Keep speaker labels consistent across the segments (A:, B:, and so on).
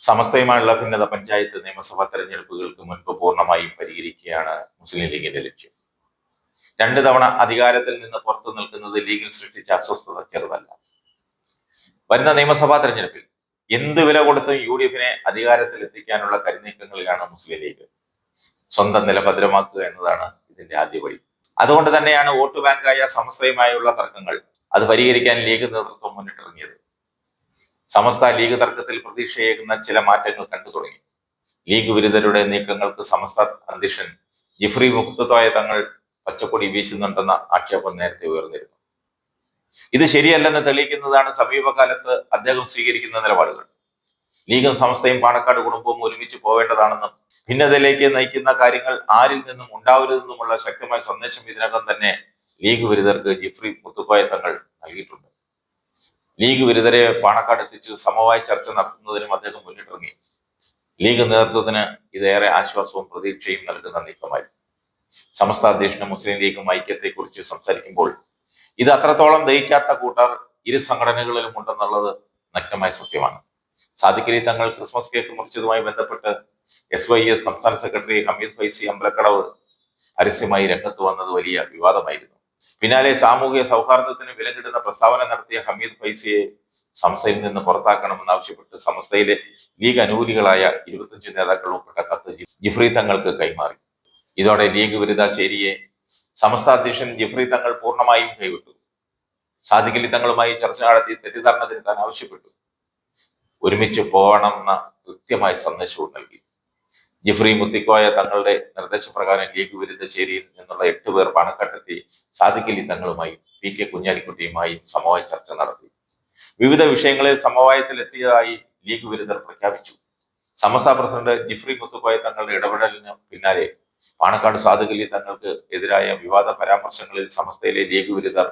A: സമസ്തയുമായുള്ള ഭിന്നത പഞ്ചായത്ത് നിയമസഭാ തെരഞ്ഞെടുപ്പുകൾക്ക് മുൻപ് പൂർണമായും പരിഹരിക്കുകയാണ് മുസ്ലിം ലീഗിന്റെ ലക്ഷ്യം. രണ്ട് തവണ അധികാരത്തിൽ നിന്ന് പുറത്തു നിൽക്കുന്നത് ലീഗിൽ സൃഷ്ടിച്ച അസ്വസ്ഥത ചെറുതല്ല. വരുന്ന നിയമസഭാ തെരഞ്ഞെടുപ്പിൽ എന്ത് വില കൊടുത്തും യു ഡി എഫിനെ അധികാരത്തിൽ എത്തിക്കാനുള്ള കരുനീക്കങ്ങളിലാണ് മുസ്ലിം ലീഗ്. സ്വന്തം നില ഭദ്രമാക്കുക എന്നതാണ് ഇതിന്റെ ആദ്യപടി അതുകൊണ്ട് തന്നെയാണ് വോട്ട് ബാങ്കായ സമസ്തയുമായുള്ള തർക്കങ്ങൾ അത് പരിഹരിക്കാൻ ലീഗ് നേതൃത്വം മുന്നിട്ടിറങ്ങിയത്. സമസ്ത ലീഗ് തർക്കത്തിൽ പ്രതീക്ഷയേകുന്ന ചില മാറ്റങ്ങൾ കണ്ടു തുടങ്ങി. ലീഗ് വിരുദ്ധരുടെ നീക്കങ്ങൾക്ക് സമസ്ത അധ്യക്ഷൻ ജിഫ്രി മുക്തത്തായ തങ്ങൾ പച്ചക്കൊടി വീശുന്നുണ്ടെന്ന ആക്ഷേപം നേരത്തെ ഉയർന്നിരുന്നു. ഇത് ശരിയല്ലെന്ന് തെളിയിക്കുന്നതാണ് സമീപകാലത്ത് അദ്ദേഹം സ്വീകരിക്കുന്ന നിലപാടുകൾ. ലീഗും സമസ്തയും പാണക്കാട് കുടുംബവും ഒരുമിച്ച് പോവേണ്ടതാണെന്നും ഭിന്നതയിലേക്ക് നയിക്കുന്ന കാര്യങ്ങൾ ആരിൽ നിന്നും ഉണ്ടാവരുതെന്നുമുള്ള ശക്തമായ സന്ദേശം ഇതിനകം തന്നെ ലീഗ് വിരുദ്ധർക്ക് ജിഫ്രി മുത്തുക്കോയ തങ്ങൾ നൽകിയിട്ടുണ്ട്. ലീഗ് വിരുദ്ധരെ പാണക്കാട് എത്തിച്ച് സമവായ ചർച്ച നടത്തുന്നതിനും അദ്ദേഹം മുന്നിട്ടിറങ്ങി. ലീഗ് നേതൃത്വത്തിന് ഇതേറെ ആശ്വാസവും പ്രതീക്ഷയും നൽകുന്ന നീക്കമായി. സമസ്ത അധ്യക്ഷനും മുസ്ലിം ലീഗും ഐക്യത്തെക്കുറിച്ച് സംസാരിക്കുമ്പോൾ ഇത് അത്രത്തോളം ദഹിക്കാത്ത കൂട്ടർ ഇരു സംഘടനകളിലും ഉണ്ടെന്നുള്ളത് നഗ്നമായ സത്യമാണ്. സാദിഖലി തങ്ങൾ ക്രിസ്മസ് കേക്ക് മുറിച്ചതുമായി ബന്ധപ്പെട്ട് എസ് വൈ എസ് സംസ്ഥാന സെക്രട്ടറി ഹമീദ് ഫൈസി അമ്പലക്കടവ് പരസ്യമായി രംഗത്ത് വന്നത് വലിയ വിവാദമായിരുന്നു. പിന്നാലെ സാമൂഹിക സൗഹാർദ്ദത്തിന് വിലകിടുന്ന പ്രസ്താവന നടത്തിയ ഹമീദ് ഫൈസിയെ സംസ്ഥയിൽ നിന്ന് പുറത്താക്കണമെന്ന് ആവശ്യപ്പെട്ട് സമസ്തയിലെ ലീഗ് അനുകൂലികളായ ഇരുപത്തഞ്ച് നേതാക്കൾ ഉൾപ്പെട്ട കത്ത് ജിഫ്രി തങ്ങൾക്ക് കൈമാറി. ഇതോടെ ലീഗ് വിരുദ്ധ ചേരിയെ സമസ്ത അധ്യക്ഷൻ ജിഫ്രി തങ്ങൾ പൂർണമായും കൈവിട്ടു. സാദിഖലി തങ്ങളുമായി ചർച്ച നടത്തി തെറ്റിദ്ധാരണ തിരുത്താൻ ആവശ്യപ്പെട്ടു. ഒരുമിച്ച് പോകണമെന്ന കൃത്യമായ സന്ദേശവും നൽകി. ജിഫ്രി മുത്തിക്കോയ തങ്ങളുടെ നിർദ്ദേശപ്രകാരം ലീഗ് വിരുദ്ധ ചേരിയിൽ നിന്നുള്ള എട്ട് പേർ പണക്കെട്ടെത്തി സാദിഖലി തങ്ങളുമായി പി കെ കുഞ്ഞാലിക്കുട്ടിയുമായി സമവായ ചർച്ച നടത്തി. വിവിധ വിഷയങ്ങളിൽ സമവായത്തിൽ എത്തിയതായി ലീഗ് വിരുദ്ധർ പ്രഖ്യാപിച്ചു. സമസ്ത പ്രസിഡന്റ് ജിഫ്രി മുത്തുക്കോയ തങ്ങളുടെ ഇടപെടലിന് പിന്നാലെ പാണക്കാട് സാധുകലി തങ്ങൾക്ക് എതിരായ വിവാദ പരാമർശങ്ങളിൽ സമസ്തയിലെ ലീഗ് വിരുദ്ധർ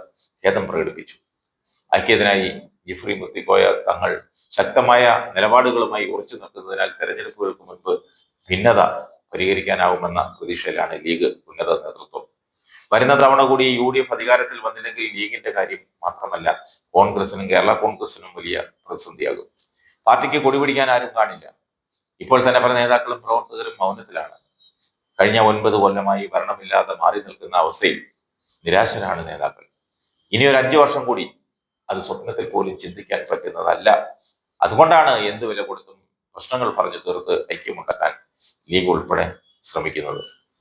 A: ഖേദം പ്രകടിപ്പിച്ചു. ഐക്യത്തിനായി ജിഫ്രി മുത്തിക്കോയ തങ്ങൾ ശക്തമായ നിലപാടുകളുമായി ഉറച്ചു നിൽക്കുന്നതിനാൽ തെരഞ്ഞെടുപ്പുകൾക്ക് മുൻപ് ഭിന്നത പരിഹരിക്കാനാവുമെന്ന പ്രതീക്ഷയിലാണ് ലീഗ് ഉന്നത നേതൃത്വം. വരുന്ന തവണ കൂടി യു ഡി എഫ് അധികാരത്തിൽ വന്നില്ലെങ്കിൽ ലീഗിന്റെ കാര്യം മാത്രമല്ല കോൺഗ്രസിനും കേരള കോൺഗ്രസിനും വലിയ പ്രതിസന്ധിയാകും. പാർട്ടിക്ക് കൊടിപിടിക്കാൻ ആരും കാണില്ല. ഇപ്പോൾ തന്നെ പല നേതാക്കളും പ്രവർത്തകരും മൗനത്തിലാണ്. കഴിഞ്ഞ ഒൻപത് കൊല്ലമായി ഭരണമില്ലാതെ മാറി നിൽക്കുന്ന അവസ്ഥയിൽ നിരാശരാണ് നേതാക്കൾ. ഇനി ഒരു അഞ്ചു വർഷം കൂടി അത് സ്വപ്നത്തിൽ പോലും ചിന്തിക്കാൻ പറ്റുന്നതല്ല. അതുകൊണ്ടാണ് എന്ത് വില കൊടുത്തും പ്രശ്നങ്ങൾ പറഞ്ഞു തീർത്ത് ഐക്യമുണ്ടാക്കാൻ ലീഗ് ഉൾപ്പെടെ ശ്രമിക്കുന്നത്.